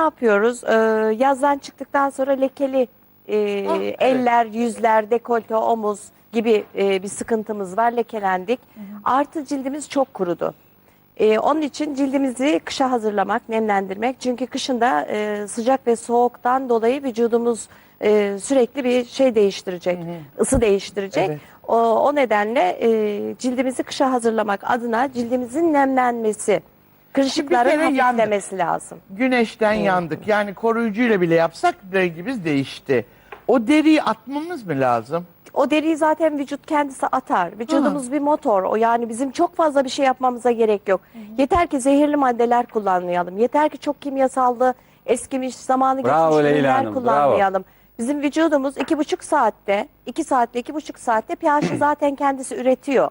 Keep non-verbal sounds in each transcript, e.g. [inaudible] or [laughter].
yapıyoruz? Ee, yazdan çıktıktan sonra lekeli e, Ah, evet. eller, yüzler, dekolte, omuz gibi e, bir sıkıntımız var. Lekelendik. Artı cildimiz çok kurudu. Ee, onun için cildimizi kışa hazırlamak, nemlendirmek. Çünkü kışında e, sıcak ve soğuktan dolayı vücudumuz e, sürekli bir şey değiştirecek, ısı değiştirecek. Evet. O, o nedenle e, cildimizi kışa hazırlamak adına cildimizin nemlenmesi, kırışıkların kere yandık. hafiflemesi lazım. Güneşten yandık. Yani koruyucuyla bile yapsak rengimiz değişti. O deriyi atmamız mı lazım? O deriyi zaten vücut kendisi atar. Vücudumuz bir motor. O yani bizim çok fazla bir şey yapmamıza gerek yok. Yeter ki zehirli maddeler kullanmayalım. Yeter ki çok kimyasallı, eskimiş, zamanı Bravo geçmiş Leyla ürünler Hanım, kullanmayalım. Bizim vücudumuz iki buçuk saatte, iki saatte, iki buçuk saatte pH'i [clears throat] zaten kendisi üretiyor.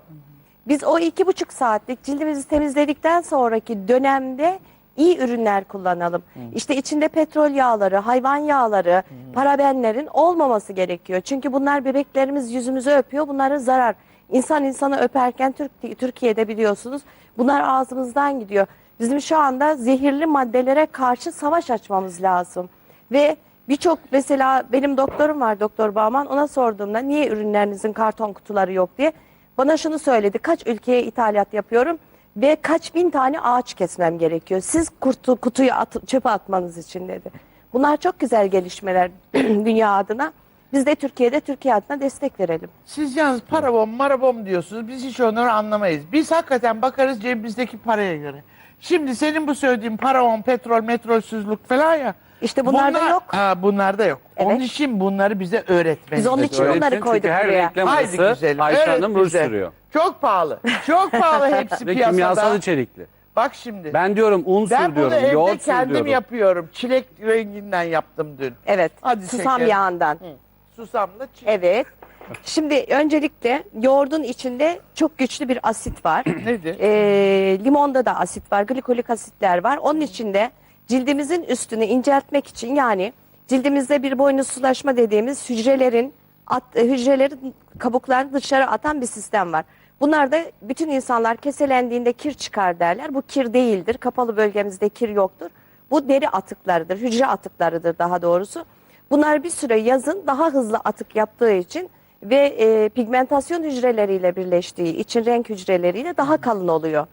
Biz o iki buçuk saatlik cildimizi temizledikten sonraki dönemde iyi ürünler kullanalım. İşte içinde petrol yağları, hayvan yağları, parabenlerin olmaması gerekiyor. Çünkü bunlar bebeklerimiz yüzümüzü öpüyor. Bunlara zarar. İnsan insanı öperken Türk, Türkiye'de biliyorsunuz bunlar ağzımızdan gidiyor. Bizim şu anda zehirli maddelere karşı savaş açmamız lazım. Ve birçok mesela benim doktorum var Doktor Bağman ona sorduğumda niye ürünlerinizin karton kutuları yok diye bana şunu söyledi. Kaç ülkeye ithalat yapıyorum ve kaç bin tane ağaç kesmem gerekiyor. Siz kutu, kutuyu at, çöpe atmanız için dedi. Bunlar çok güzel gelişmeler [clears throat] dünya adına. Biz de Türkiye'de Türkiye adına destek verelim. Siz yalnız parabom marabom diyorsunuz. Biz hiç onları anlamayız. Biz hakikaten bakarız cebimizdeki paraya göre. Şimdi senin bu söylediğin parabom, petrol, metrolsüzlük falan ya. İşte bunlar da yok. Ha, bunlar da yok. Evet. Onun için bunları bize öğretmeniz. Biz onun için Öğretsin onları çünkü koyduk her buraya. reklam Haydi arası güzelim. Ayşe öğret Hanım ruj bize. sürüyor. Çok pahalı. Çok pahalı hepsi [laughs] Ve piyasada. kimyasal içerikli. Bak şimdi. Ben diyorum un Ben sür bunu diyorum, evde yoğurt sür kendim diyorum. yapıyorum. Çilek renginden yaptım dün. Evet. Hadi susam şekerim. yağından. Susamla çilek. Evet. Şimdi öncelikle yoğurdun içinde çok güçlü bir asit var. [clears throat] Nedir? Ee, limonda da asit var, glikolik asitler var. Onun içinde cildimizin üstünü inceltmek için yani cildimizde bir boynuzsulaşma dediğimiz hücrelerin at, e, hücrelerin kabuklarını dışarı atan bir sistem var. Bunlar da bütün insanlar keselendiğinde kir çıkar derler. Bu kir değildir. Kapalı bölgemizde kir yoktur. Bu deri atıklarıdır, hücre atıklarıdır daha doğrusu. Bunlar bir süre yazın daha hızlı atık yaptığı için ve e, pigmentasyon hücreleriyle birleştiği için renk hücreleriyle daha kalın oluyor.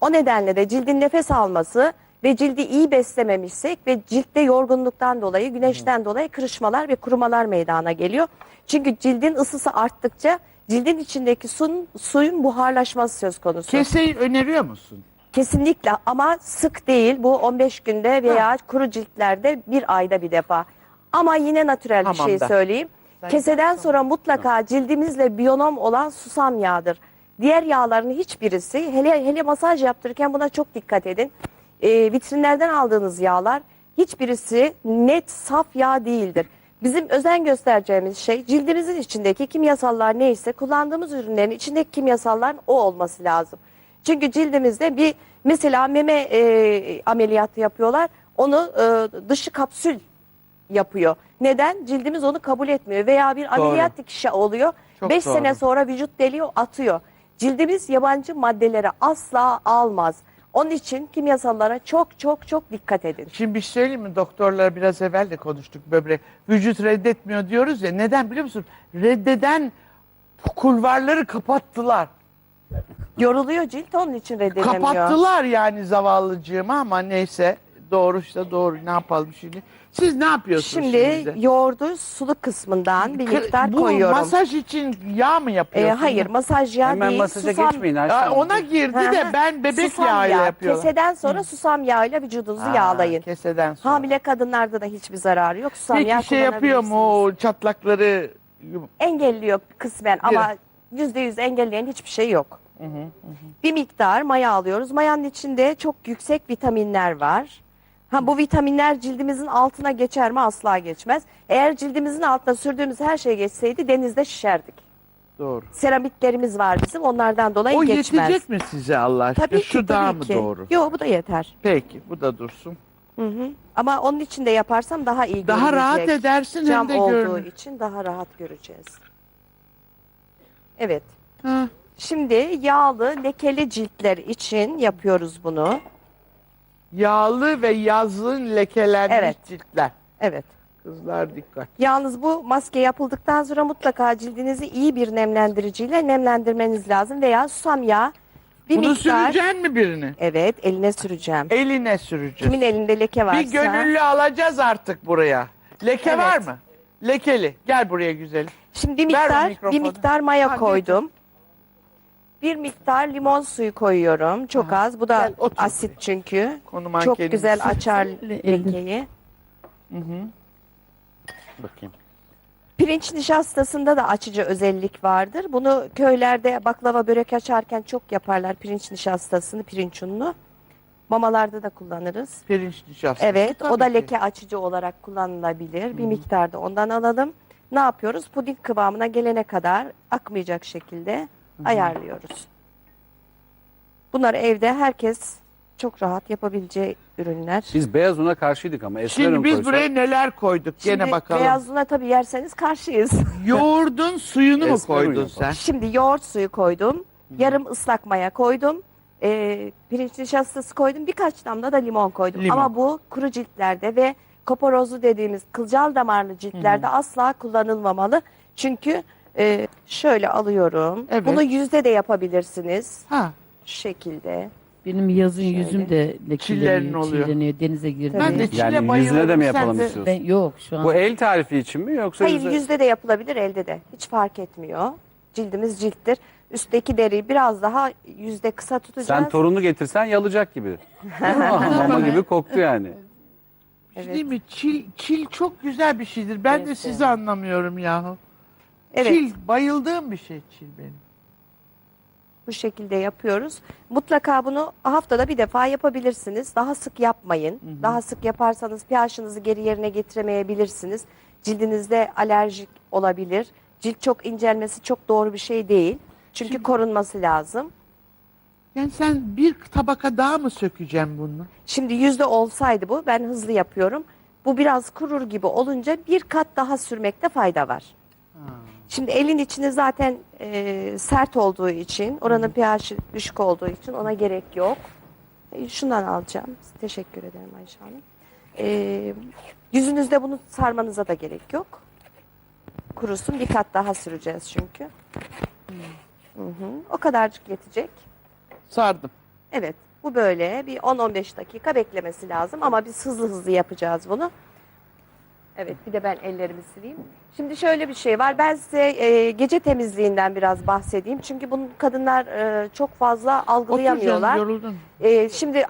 O nedenle de cildin nefes alması ve cildi iyi beslememişsek ve ciltte yorgunluktan dolayı, güneşten dolayı kırışmalar ve kurumalar meydana geliyor. Çünkü cildin ısısı arttıkça cildin içindeki suyun, suyun buharlaşması söz konusu. Keseyi öneriyor musun? Kesinlikle ama sık değil. Bu 15 günde veya kuru ciltlerde bir ayda bir defa. Ama yine natürel bir şey da. söyleyeyim. Keseden sonra mutlaka cildimizle biyonom olan susam yağdır. Diğer yağların hiçbirisi hele hele masaj yaptırırken buna çok dikkat edin. Ee, vitrinlerden aldığınız yağlar hiçbirisi net saf yağ değildir. Bizim özen göstereceğimiz şey cildimizin içindeki kimyasallar neyse kullandığımız ürünlerin içindeki kimyasalların o olması lazım. Çünkü cildimizde bir mesela meme e, ameliyatı yapıyorlar. Onu e, dışı kapsül yapıyor. Neden? Cildimiz onu kabul etmiyor veya bir ameliyat dikişi oluyor. Çok 5 doğru. sene sonra vücut deliyor, atıyor. Cildimiz yabancı maddeleri asla almaz. Onun için kimyasallara çok çok çok dikkat edin. Şimdi bir şey söyleyeyim mi? Doktorlar biraz evvel de konuştuk böbrek. Vücut reddetmiyor diyoruz ya. Neden biliyor musun? Reddeden kulvarları kapattılar. Yoruluyor cilt onun için reddedemiyor. Kapattılar yani zavallıcığımı ama neyse. Doğruysa doğru ne yapalım şimdi. Siz ne yapıyorsunuz Şimdi bize? yoğurdu sulu kısmından bir Kı- miktar Bu koyuyorum. masaj için yağ mı Ee, yapıyorsunuz? hayır masaj yağı Hemen değil. masaja susam- geçmeyin Ayşe Aa, Hanım. ona girdi de ben bebek susam yağıyla yağı. yapıyorum. Keseden sonra susam yağıyla vücudunuzu Aa, yağlayın. Keseden sonra. Hamile kadınlarda da hiçbir zararı yok. Susam yağı Peki şey yapıyor mu kullanabilirsiniz. o çatlakları? Engelliyor kısmen ama yüzde yüz engelleyen hiçbir şey yok. Bir miktar maya alıyoruz. Mayanın içinde çok yüksek vitaminler var. Ha bu vitaminler cildimizin altına geçer mi? Asla geçmez. Eğer cildimizin altına sürdüğümüz her şey geçseydi denizde şişerdik. Doğru. Seramitlerimiz var bizim. Onlardan dolayı O geçmez. yetecek mi size Allah aşkına? Tabii Şu ki, daha tabii mı ki. doğru? Yok bu da yeter. Peki bu da dursun. Hı hı. Ama onun için de yaparsam daha iyi Daha rahat görünecek. edersin Cam hem de olduğu görünür. için daha rahat göreceğiz. Evet. Ha. Şimdi yağlı lekeli ciltler için yapıyoruz bunu. Yağlı ve yazın lekelenmiş Evet. ciltler. Evet. Kızlar dikkat. Yalnız bu maske yapıldıktan sonra mutlaka cildinizi iyi bir nemlendiriciyle nemlendirmeniz lazım veya susam yağı bir Bunu miktar. süreceksin mi birini? Evet, eline süreceğim. Eline süreceğiz. Kimin elinde leke varsa. Bir gönüllü alacağız artık buraya. Leke Evet. var mı? Lekeli. Gel buraya güzelim. Şimdi bir Ver miktar bir miktar maya Ha, koydum. Bir miktar limon suyu koyuyorum. Çok az. Bu da Gel, otur. asit çünkü. Konu Çok mankenimiz. güzel açar lekeyi. Bakayım. Pirinç nişastasında da açıcı özellik vardır. Bunu köylerde baklava börek açarken çok yaparlar pirinç nişastasını, pirinç ununu. Mamalarda da kullanırız. Pirinç nişastası. Evet, o Tabii da ki. leke açıcı olarak kullanılabilir. Bir miktarda ondan alalım. Ne yapıyoruz? Puding kıvamına gelene kadar akmayacak şekilde ayarlıyoruz. Bunlar evde herkes çok rahat yapabileceği ürünler. Biz beyaz una karşıydık ama esmer un Şimdi biz koysak- buraya neler koyduk? Gene Şimdi bakalım. beyaz una tabii yerseniz karşıyız. [laughs] Yoğurdun suyunu mu Esmer koydun sen? Şimdi yoğurt suyu koydum. Yarım ıslak maya koydum. Ee, pirinç nişastası koydum. Birkaç damla da limon koydum. Limon. Ama bu kuru ciltlerde ve koporozlu dediğimiz kılcal damarlı ciltlerde asla kullanılmamalı. Çünkü e, şöyle alıyorum. Evet. Bunu yüzde de yapabilirsiniz. Ha. Şu şekilde. Benim yazın Şöyle. yüzüm de Çillerin lekeleniyor, oluyor. çilleniyor. Denize girdim. Ben de Evet. çile Yani bayılırım. yüzüne de mi Sen yapalım de- istiyorsun? Ben yok şu an. Bu el tarifi için mi yoksa Hayır yüze- yüzde de yapılabilir elde de. Hiç fark etmiyor. Cildimiz cilttir. Üstteki deriyi biraz daha yüzde kısa tutacağız. Sen torunu getirsen yalacak gibi. [laughs] Mama gibi koktu yani. Bir şey Evet. Değil mi? Çil, çil çok güzel bir şeydir. Ben de Evet, sizi anlamıyorum yahu. Evet. Çil, bayıldığım bir şey çil benim. Bu şekilde yapıyoruz. Mutlaka bunu haftada bir defa yapabilirsiniz. Daha sık yapmayın. Daha sık yaparsanız pH'ınızı geri yerine getiremeyebilirsiniz. Cildinizde alerjik olabilir. Cilt çok incelmesi çok doğru bir şey değil. Çünkü korunması lazım. Yani sen bir tabaka daha mı sökeceğim bunu? Şimdi yüzde olsaydı bu ben hızlı yapıyorum. Bu biraz kurur gibi olunca bir kat daha sürmekte fayda var. Şimdi elin içini zaten e, sert olduğu için, oranın pH'i düşük olduğu için ona gerek yok. E, şundan alacağım. Teşekkür ederim Ayşe Hanım. E, yüzünüzde bunu sarmanıza da gerek yok. Kurusun bir kat daha süreceğiz çünkü. Hı hı. O kadarcık yetecek. Sardım. Evet, bu böyle bir 10-15 dakika beklemesi lazım ama biz hızlı hızlı yapacağız bunu. Evet, bir de ben ellerimi sileyim. Şimdi şöyle bir şey var. Ben size e, gece temizliğinden biraz bahsedeyim. Çünkü bunu kadınlar e, çok fazla Otur canım algılayamıyorlar. yoruldun. E, şimdi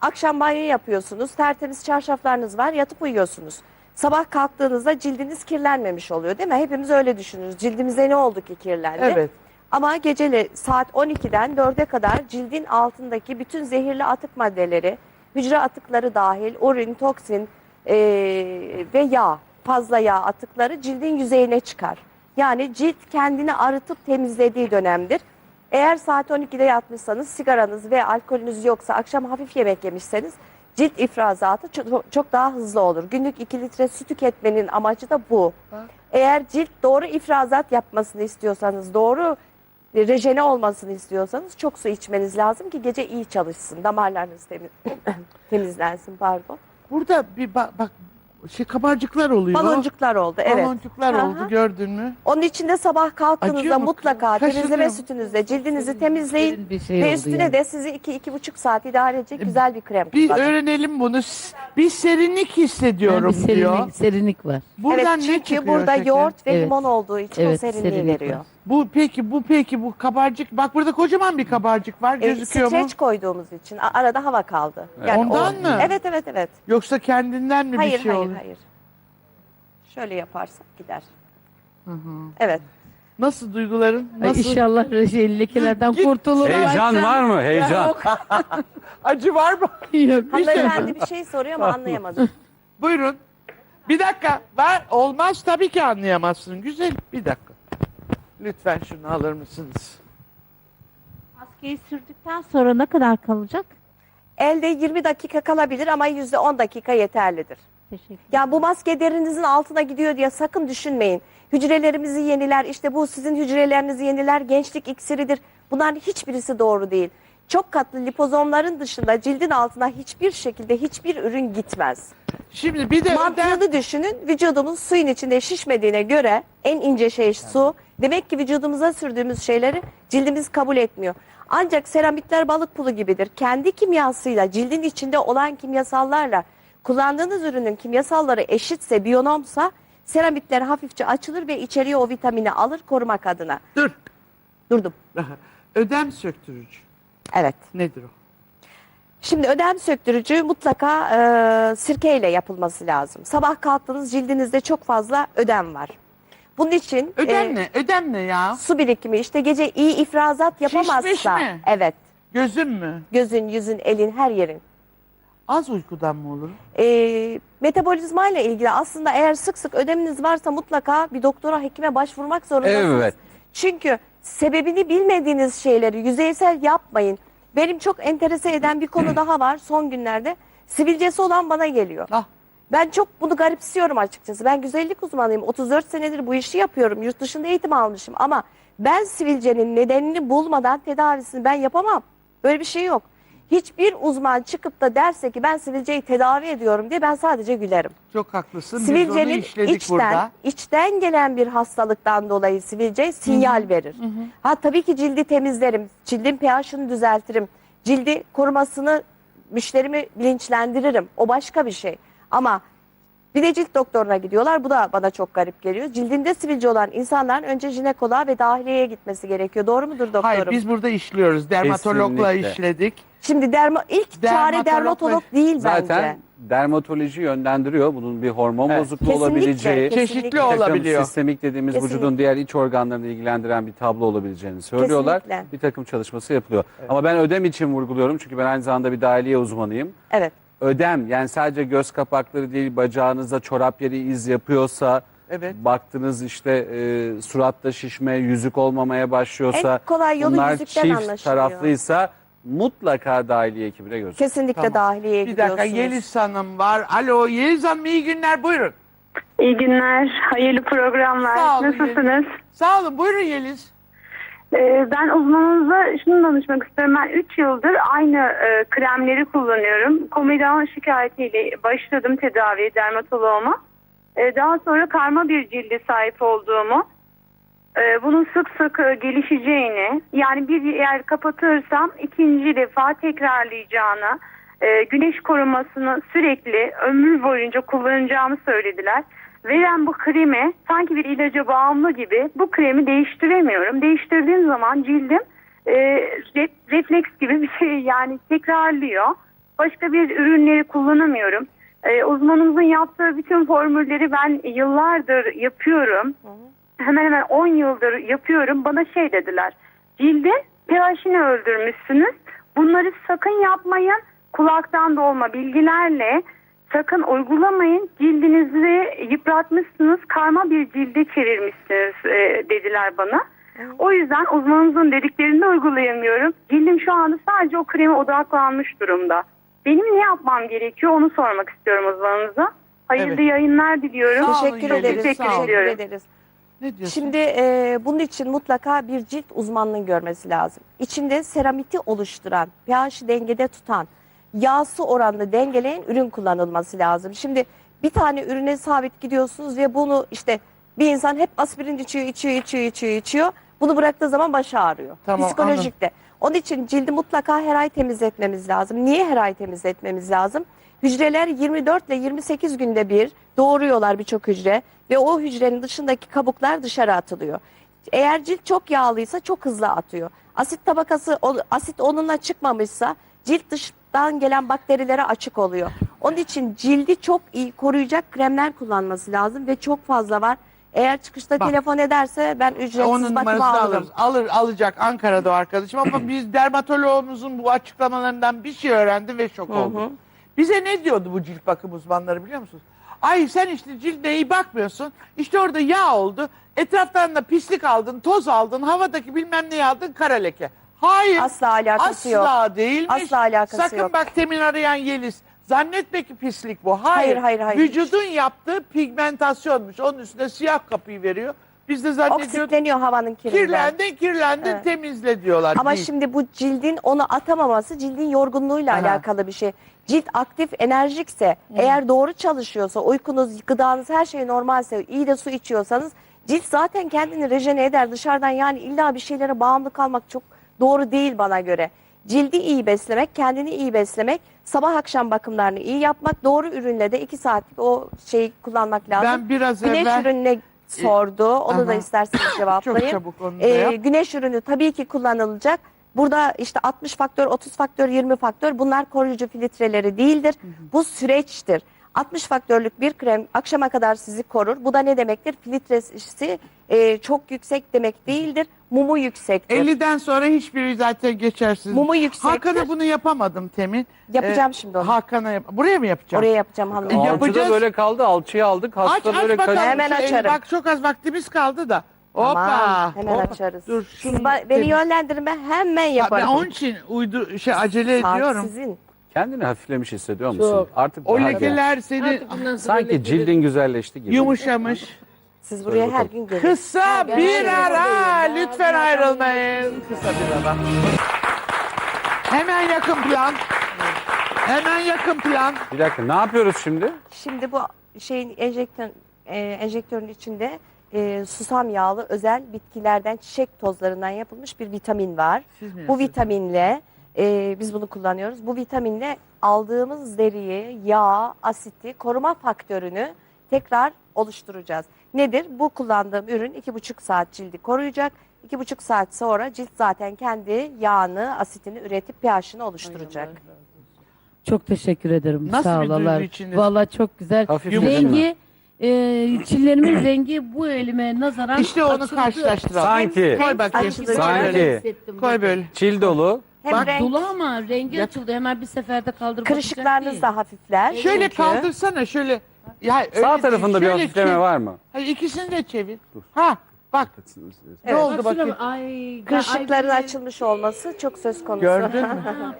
akşam banyo yapıyorsunuz, tertemiz çarşaflarınız var, yatıp uyuyorsunuz. Sabah kalktığınızda cildiniz kirlenmemiş oluyor değil mi? Hepimiz öyle düşünürüz. Cildimize ne oldu ki kirlendi? Evet. Ama geceli saat 12'den 4'e kadar cildin altındaki bütün zehirli atık maddeleri, hücre atıkları dahil, urin, toksin eee, ve yağ, fazla yağ atıkları cildin yüzeyine çıkar. Yani cilt kendini arıtıp temizlediği dönemdir. Eğer saat 12'de yatmışsanız, sigaranız ve alkolünüz yoksa, akşam hafif yemek yemişseniz cilt ifrazatı çok, daha hızlı olur. Günlük 2 litre su tüketmenin amacı da bu. Eğer cilt doğru ifrazat yapmasını istiyorsanız, doğru rejene olmasını istiyorsanız çok su içmeniz lazım ki gece iyi çalışsın. Damarlarınız temiz, [coughs] temizlensin pardon. Burada bir bak, bak şey kabarcıklar oluyor. Baloncuklar oldu evet. Baloncuklar Aha. oldu gördün mü? Onun için de sabah Acıyor kalktığınızda mu? mutlaka Kaşınıyor temizleme mu? sütünüzle cildinizi temizleyin. Bir şey Ve üstüne yani. de sizi 2-2,5 saat idare edecek güzel bir krem Bir kullanın. öğrenelim bunu. S- Bir serinlik Yani hissediyorum bir serinlik, diyor. serinlik var. Buradan evet ne çünkü çıkıyor burada şeker? yoğurt ve Evet. limon olduğu için o Evet, serinliği serinlik veriyor. Bu peki bu peki bu kabarcık bak burada kocaman bir kabarcık var E, gözüküyor mu? streç koyduğumuz için a- arada hava kaldı. Yani Ondan o- mı? Evet evet evet. Yoksa kendinden mi Hayır bir şey hayır oluyor? hayır. Şöyle yaparsak gider. Evet. Nasıl duyguların? Ay Nasıl? inşallah [laughs] şey, lekelerden kurtulur. Heyecan var mı? Heyecan. [laughs] Acı var mı? [laughs] Yok. Hanımefendi bir şey soruyor ama anlayamadım. Buyurun. Bir dakika. Var olmaz tabii ki anlayamazsın. Güzel. Bir dakika. Lütfen şunu alır mısınız? Maskeyi sürdükten sonra ne kadar kalacak? Elde 20 dakika kalabilir ama %10 dakika yeterlidir. Teşekkür Yani bu maske derinizin altına gidiyor diye sakın düşünmeyin. Hücrelerimizi yeniler, işte bu sizin hücrelerinizi yeniler, gençlik iksiridir. Bunların hiçbirisi doğru değil. çok katlı lipozomların dışında cildin altına hiçbir şekilde hiçbir ürün gitmez. Şimdi bir de Mantığını düşünün. Vücudumuz suyun içinde şişmediğine göre en ince şey su. Demek ki vücudumuza sürdüğümüz şeyleri cildimiz kabul etmiyor. Ancak seramitler balık pulu gibidir. Kendi kimyasıyla, cildin içinde olan kimyasallarla kullandığınız ürünün kimyasalları eşitse, biyonomsa seramitler hafifçe açılır ve içeriye o vitamini alır korumak adına. dur. Durdum. [laughs] Ödem söktürücü. Evet. Nedir o? Şimdi ödem söktürücü mutlaka e, sirkeyle yapılması lazım. Sabah kalktığınız cildinizde çok fazla ödem var. Bunun için Ödem e, ne? Ödem ne ya? su birikimi işte gece iyi ifrazat yapamazsa mi? evet Gözüm mü? gözün, yüzün, elin her yerin. Az uykudan mı olur? E, metabolizma ile ilgili aslında eğer sık sık ödeminiz varsa mutlaka bir doktora, hekime başvurmak zorundasınız. Evet. Çünkü sebebini bilmediğiniz şeyleri yüzeysel yapmayın. Benim çok enterese eden bir konu [clears throat] daha var son günlerde. Sivilcesi olan bana geliyor. Ah. Ben çok bunu garipsiyorum açıkçası. Ben güzellik uzmanıyım. 34 senedir bu işi yapıyorum. Yurt dışında eğitim almışım ama ben sivilcenin nedenini bulmadan tedavisini ben yapamam. Böyle bir şey yok. Hiçbir uzman çıkıp da derse ki ben sivilceyi tedavi ediyorum diye ben sadece gülerim. Çok haklısın. Biz onu Sivilcenin işledik içten, burada. içten gelen bir hastalıktan dolayı sivilce sinyal verir. Ha tabii ki cildi temizlerim, cildin pH'ını düzeltirim, cildi korumasını müşterimi bilinçlendiririm. O başka bir şey. Ama bir de cilt doktoruna gidiyorlar. Bu da bana çok garip geliyor. Cildinde sivilce olan insanların önce jinekoloğa ve dahiliyeye gitmesi gerekiyor. Doğru mudur doktorum? Hayır biz burada işliyoruz. Dermatologla Kesinlikle. işledik. Şimdi derma, ilk çare Dermatolog- dermatolog değil Zaten bence. dermatoloji yönlendiriyor. Bunun bir hormon Evet. bozukluğu Kesinlikle, olabileceği, kesinlikle. Çeşitli bir takım olabiliyor. sistemik dediğimiz Kesinlikle. vücudun diğer iç organlarını ilgilendiren bir tablo olabileceğini söylüyorlar. Kesinlikle. Bir takım çalışması yapılıyor. Ama ben ödem için vurguluyorum çünkü ben aynı zamanda bir dahiliye uzmanıyım. Evet. Ödem yani sadece göz kapakları değil bacağınızda çorap yeri iz yapıyorsa Evet. baktınız işte e, suratta şişme, yüzük olmamaya başlıyorsa En kolay yolu bunlar yüzükten çift anlaşılıyor. taraflıysa mutlaka dahiliye ekibine götürün. Kesinlikle Tamam. dahiliyeye Bir dakika gidiyorsunuz. Yeliz Hanım var. Alo Yeliz Hanım iyi günler buyurun. İyi günler, hayırlı programlar. Sağ olun, Nasılsınız? Sağ olun buyurun Yeliz. Ee, ben uzmanınıza şunu danışmak istiyorum. Ben 3 yıldır aynı e, kremleri kullanıyorum. Komedon şikayetiyle başladım tedaviye dermatoloğuma. Ee, daha sonra karma bir cilde sahip olduğumu, e, bunun sık sık e, gelişeceğini, yani bir yer kapatırsam ikinci defa tekrarlayacağını, güneş korumasını sürekli ömür boyunca kullanacağımı söylediler. Veren bu kremi sanki bir ilaca bağımlı gibi bu kremi değiştiremiyorum. Değiştirdiğim zaman cildim e, re- refleks gibi bir şey yani tekrarlıyor. Başka bir ürünleri kullanamıyorum. E, uzmanımızın yaptığı bütün formülleri ben yıllardır yapıyorum hemen hemen 10 yıldır yapıyorum. Bana şey dediler. Cildin pH'ini öldürmüşsünüz. Bunları sakın yapmayın. Kulaktan dolma bilgilerle sakın uygulamayın. Cildinizi yıpratmışsınız. Karma bir cilde çevirmişsiniz e, dediler bana. O yüzden uzmanımızın dediklerini de uygulayamıyorum. Cildim şu anda sadece o kreme odaklanmış durumda. Benim ne yapmam gerekiyor onu sormak istiyorum uzmanınıza. Hayırlı Evet. yayınlar diliyorum. Sağ olun Teşekkür Yeliz, ederiz. sağ olun. Teşekkür ediyorum. ederiz. Ne diyorsun? Şimdi e, bunun için mutlaka bir cilt uzmanının görmesi lazım. İçinde seramiti oluşturan, pH'i dengede tutan, yağsı oranını dengeleyen ürün kullanılması lazım. Şimdi bir tane ürüne sabit gidiyorsunuz ve bunu işte bir insan hep aspirin içiyor, içiyor, içiyor, içiyor, içiyor. Bunu bıraktığı zaman başı ağrıyor. Tamam, Psikolojik de. Onun için cildi mutlaka her ay temizletmemiz lazım. Niye her ay temizletmemiz lazım? Hücreler 24 ile 28 günde bir doğuruyorlar birçok hücre ve o hücrenin dışındaki kabuklar dışarı atılıyor. Eğer cilt çok yağlıysa çok hızlı atıyor. Asit tabakası asit onunla çıkmamışsa cilt dıştan gelen bakterilere açık oluyor. Onun için cildi çok iyi koruyacak kremler kullanması lazım ve çok fazla var. Eğer çıkışta Bak. telefon ederse ben ücretsiz Onun bakım numarasını alırım. alırız. Alır, alacak Ankara'da o arkadaşım ama [clears throat] biz dermatoloğumuzun bu açıklamalarından bir şey öğrendim ve şok oldum. Bize ne diyordu bu cilt bakım uzmanları biliyor musunuz? Ay sen işte cildine iyi bakmıyorsun. İşte orada yağ oldu. Etraftan da pislik aldın, toz aldın, havadaki bilmem neyi aldın, kara leke. Hayır. Asla alakası yok. Asla değilmiş. Asla alakası Sakın yok. bak temin arayan Yeliz. Zannetme ki pislik bu. Hayır. Hayır, hayır, hayır. Vücudun yaptığı pigmentasyonmuş. Onun üstüne siyah kapıyı veriyor. Biz de zannediyorduk Oksitleniyor havanın kirinden. kirlendi kirlendi Evet. temizle diyorlar. Ama Değil. şimdi bu cildin onu atamaması cildin yorgunluğuyla Aha. alakalı bir şey. Cilt aktif, enerjikse, eğer doğru çalışıyorsa, uykunuz, gıdanız her şey normalse, iyi de su içiyorsanız cilt zaten kendini rejene eder. Dışarıdan yani illa bir şeylere bağımlı kalmak çok doğru değil bana göre. Cildi iyi beslemek, kendini iyi beslemek, sabah akşam bakımlarını iyi yapmak, doğru ürünle de 2 saatlik o şeyi kullanmak lazım. ben biraz Güneş evvel ürününe sordu. Onu da Aha. isterseniz çok cevaplayayım. çabuk onu da Ee, güneş ürünü tabii ki kullanılacak. Burada işte 60 faktör, 30 faktör, 20 faktör bunlar koruyucu filtreleri değildir. Bu süreçtir. 60 faktörlük bir krem akşama kadar sizi korur. Bu da ne demektir? Filtresi e, çok yüksek demek değildir. Mumu yüksektir. 50'den sonra hiçbiri zaten geçersiz. Mumu yüksektir. Hakan'a bunu yapamadım Temin. Yapacağım Ee, şimdi onu. Hakan'a yap. Buraya mı yapacağım? Oraya yapacağım hanım. Yap- Alçıda yapacağız. böyle kaldı. Alçıyı aldık. Aç Hasta aç böyle bakalım. kaç- Hemen Şu eli- açarım. Bak çok az vaktimiz kaldı da. Hoppa. Tamam, hemen hoppa. açarız. Dur. Siz şunu ba- beni temiz- yönlendirme hemen Ha, yaparım. Ben onun için uydu şey acele Saat ediyorum. sizin. Kendini hafiflemiş hissediyor musun? Çok. Artık O daha lekeler seni Artık bundan sonra sanki lekeleri- cildin güzelleşti gibi. yumuşamış. Siz buraya her gün gelin. Kısa bir ara. Lütfen ayrılmayın. Kısa bir ara. Hemen yakın plan. Hemen yakın plan. Bir dakika ne yapıyoruz şimdi? Şimdi bu şeyin enjektör, e, enjektörün içinde e, susam yağlı özel bitkilerden çiçek tozlarından yapılmış bir vitamin var. Bu vitaminle e, biz bunu kullanıyoruz. Bu vitaminle aldığımız deriyi, yağ, asiti, koruma faktörünü tekrar oluşturacağız. Nedir? Bu kullandığım ürün iki buçuk saat cildi koruyacak. İki buçuk saat sonra cilt zaten kendi yağını, asitini üretip pH'ını oluşturacak. Çok teşekkür ederim. Nasıl Sağ bir duygu ollar. içinde? Vallahi çok güzel. Hafif rengi e, çillerimin rengi bu elime nazaran İşte onu açıldı. karşılaştıralım. Sanki. Koy bakayım. Açıldı. Koy Sanki. Koy böyle. Çil dolu. Hem Bak, renk, Dolu ama rengi açıldı. Hemen bir seferde kaldırıp kırışıklarınız da hafifler. Şöyle Çünkü- kaldırsana şöyle. Ya öyle Sağ değil, tarafında bir şöyle hafifleme çevir. var mı? Hayır ikisini de çevir. Ha bak ne Evet. oldu bakayım. Ay, Kırışıkların ay, açılmış olması çok söz konusu. Gördün mü? [laughs]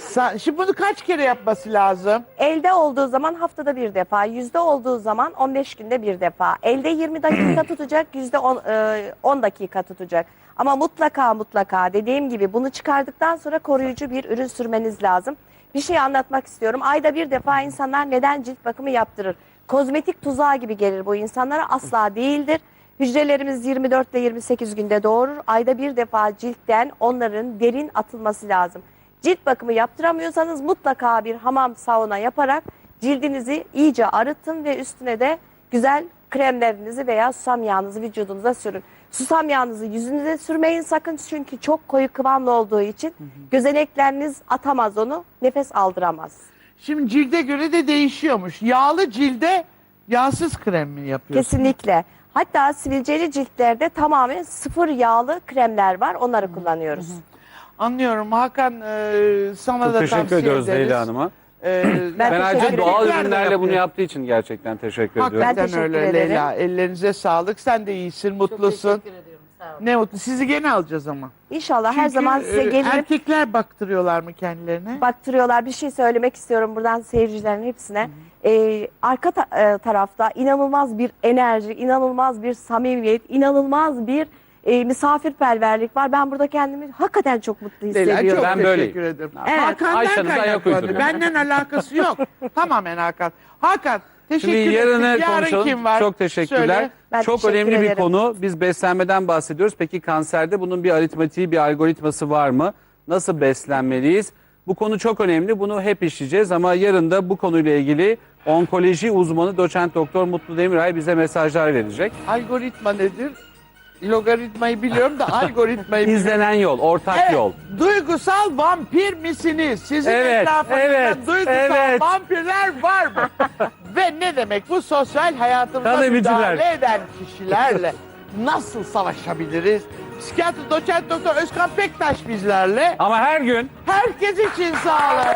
Sa- Şimdi bunu kaç kere yapması lazım? Elde olduğu zaman haftada bir defa, yüzde olduğu zaman 15 günde bir defa. Elde 20 [clears throat] dakika tutacak, yüzde 10, e, 10 dakika tutacak. Ama mutlaka mutlaka dediğim gibi bunu çıkardıktan sonra koruyucu bir ürün sürmeniz lazım. Bir şey anlatmak istiyorum. Ayda bir defa insanlar neden cilt bakımı yaptırır? Kozmetik tuzağı gibi gelir bu insanlara asla değildir. Hücrelerimiz 24 ile 28 günde doğurur. Ayda bir defa ciltten onların derin atılması lazım. Cilt bakımı yaptıramıyorsanız mutlaka bir hamam sauna yaparak cildinizi iyice arıtın ve üstüne de güzel kremlerinizi veya susam yağınızı vücudunuza sürün. Susam yağınızı yüzünüze sürmeyin sakın çünkü çok koyu kıvamlı olduğu için gözenekleriniz atamaz onu, nefes aldıramaz. Şimdi cilde göre de değişiyormuş. Yağlı cilde yağsız krem mi yapıyorsun? Kesinlikle. Hatta sivilceli ciltlerde tamamen sıfır yağlı kremler var. Onları kullanıyoruz. Anlıyorum Hakan e, sana Çok da teşekkür ediyoruz ederiz. Leyla Hanım'a. E, Ben Ben teşekkür ayrıca doğal ürünlerle bunu yaptığı için gerçekten teşekkür ediyorum. Hakikaten teşekkür öyle ederim. Leyla. Ellerinize sağlık. Sen de iyisin, mutlusun. Ne mutlu. Sizi gene alacağız ama. İnşallah her Çünkü, zaman size e, gelirim. Erkekler baktırıyorlar mı kendilerine? baktırıyorlar. Bir şey söylemek istiyorum buradan seyircilerin hepsine. Ee, arka ta- e, tarafta inanılmaz bir enerji, inanılmaz bir samimiyet, inanılmaz bir e, misafirperverlik var. Ben burada kendimi hakikaten çok mutlu Leyla hissediyorum. çok Ben teşekkür böyleyim. ederim. Evet. Hakan'dan ayak kaynaklandı. uyduruyor. Benden alakası yok. [laughs] Tamamen Hakan. Hakan teşekkür Şimdi ederim. Yarın konuşalım. kim var? Çok teşekkürler. Söyle. Ben Çok teşekkür önemli bir ederim. konu. Biz beslenmeden bahsediyoruz. Peki kanserde bunun bir aritmatiği, bir algoritması var mı? Nasıl beslenmeliyiz? Bu konu çok önemli. Bunu hep işleyeceğiz ama yarın da bu konuyla ilgili onkoloji uzmanı doçent doktor Mutlu Demiray bize mesajlar verecek. Algoritma nedir? Logaritmayı biliyorum da algoritmayı bilmiyorum. [laughs] İzlenen yol, ortak Evet, yol. duygusal vampir misiniz? Sizin Evet, etrafınızda evet, duygusal evet. vampirler var mı? [laughs] Ve ne demek bu sosyal hayatımıza Tanemiciler. müdahale eden kişilerle [laughs] nasıl savaşabiliriz? Psikiyatr doçent doktor Özkan Pektaş bizlerle. Ama her gün Herkes için sağlık.